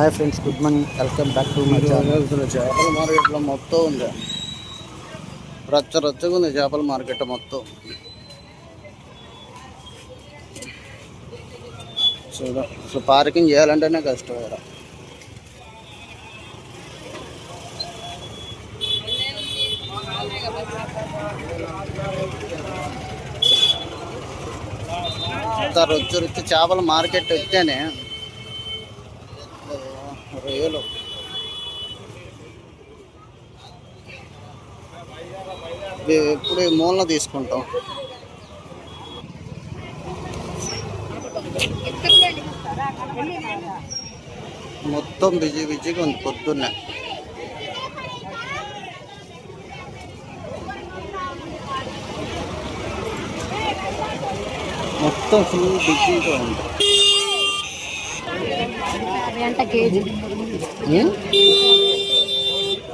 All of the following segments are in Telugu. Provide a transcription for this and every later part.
Hi friends good morning welcome back to my channel చేపల మార్కెట్లో మొత్తం ఉంది. రచ్చ రచ్చగా ఉంది చేపల మార్కెట్ మొత్తం. చూడ అసలు పార్కింగ్ చేయాలంటేనే కష్టం ఇంత రొచ్చు రొచ్చు చేపల మార్కెట్ వస్తేనే రొయ్యలు ఇవి ఎప్పుడు మూలన తీసుకుంటాం? మొత్తం బిజీ బిజీగా ఉంది పొద్దున్నే. మొత్తం ఫుల్ బిజీగా ఉంది. ఎంత కేజీ?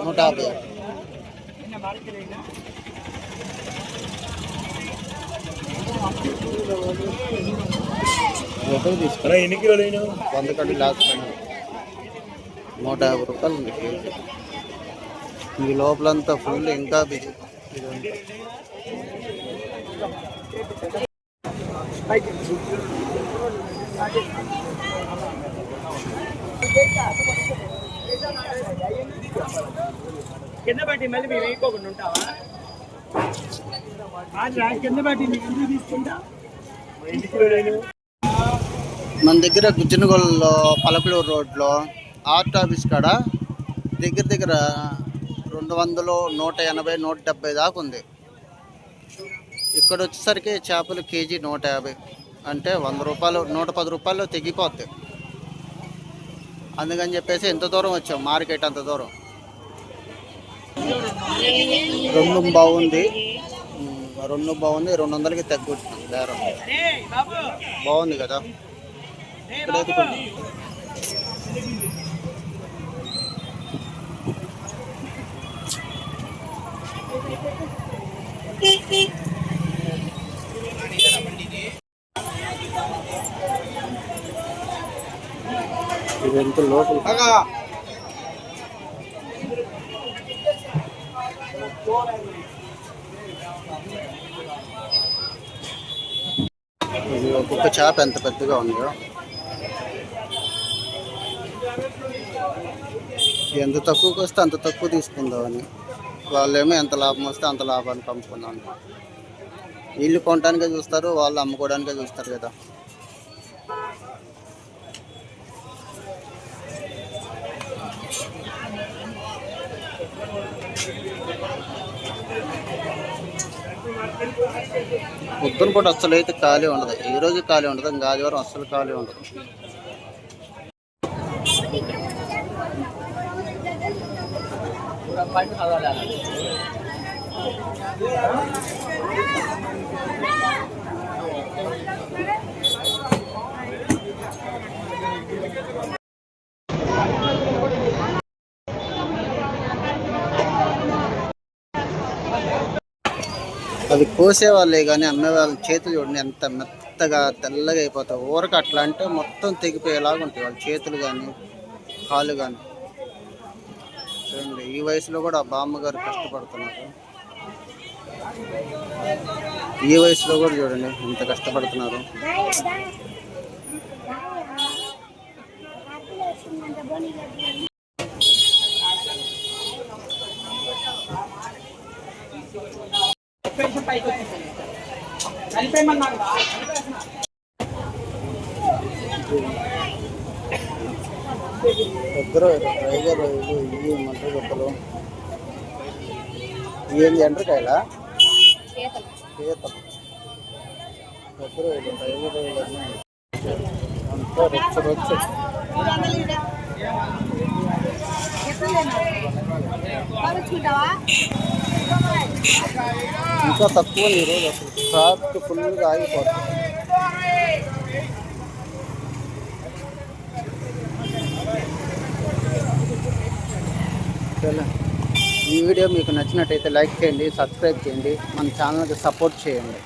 నూట యాభై. ఎన్ని కిలోలు వంద కడ్డీ లాస్ట్ నూట యాభై రూపాయలు ఉంది. కేజీ ఈ లోపలంతా ఫుల్ ఇంకా బిజీ. ఇది. కింద పట్టి మళ్ళీ మేము వేయకోకుండా ఉంటావా? కింద పట్టి ఎందుకు తీసుకుంటా? మన దగ్గర గుజ్జనగొల్లో పలకలూరు రోడ్లో ఆర్ట్ ఆఫీస్ కాడ దగ్గర దగ్గర రెండు వందలు నూట ఎనభై నూట డెబ్బై దాకా ఉంది. ఇక్కడ వచ్చేసరికి చేపలు కేజీ నూట యాభై. అంటే వంద రూపాయలు నూట పది రూపాయలు తెగిపోతాయి. అందుకని చెప్పేసి ఎంత దూరం వచ్చాం మార్కెట్ అంత దూరం. రెండు బాగుంది. రెండు బాగుంది రెండు వందలకి తగ్గుతుంది బేరం. బాగుంది కదా? ఇక్కడైతే కొంచెం ఇది ఎంత లోపల? ఇది ఒక్కొక్క చేప ఎంత పెద్దగా ఉందో. ఎంత తక్కువకి వస్తే అంత తక్కువ తీసుకుందామని వాళ్ళేమో ఎంత లాభం వస్తే అంత లాభాన్ని పంపుకుందాం వీళ్ళు కొనడానికే చూస్తారు వాళ్ళు అమ్ముకోవడానికే చూస్తారు కదా. పొద్దున పూట అస్సలు అయితే ఖాళీ ఉండదు ఈ రోజు ఖాళీ ఉండదు ఇంకా ఆదివారం అస్సలు ఖాళీ ఉండదు అవి కోసే వాళ్ళే కానీ అమ్మేవాళ్ళ చేతులు చూడండి ఎంత మెత్తగా తెల్లగా అయిపోతాయి. ఊరక అట్లా అంటే మొత్తం తెగిపోయేలాగా ఉంటాయి వాళ్ళ చేతులు కానీ కాళ్ళు కానీ. చూడండి ఈ వయసులో కూడా ఆ బామ్మగారు కష్టపడుతున్నారు. ఈ వయసులో కూడా చూడండి ఎంత కష్టపడుతున్నారు. దగ్గర టైగర్ రొయ్యలు ఇవి మంట గొప్పలు ఏంది ఎండ్రకాయలా? పీతలు. దగ్గర టైగర్ అంతా రొచ్చు రొచ్చు ఇంకా తక్కువ ఈరోజు అసలు. ట్రాఫిక్ ఫుల్గా ఆగిపోతుంది. ఈ వీడియో మీకు నచ్చినట్టయితే లైక్ చేయండి సబ్స్క్రైబ్ చేయండి మన ఛానల్కి సపోర్ట్ చేయండి.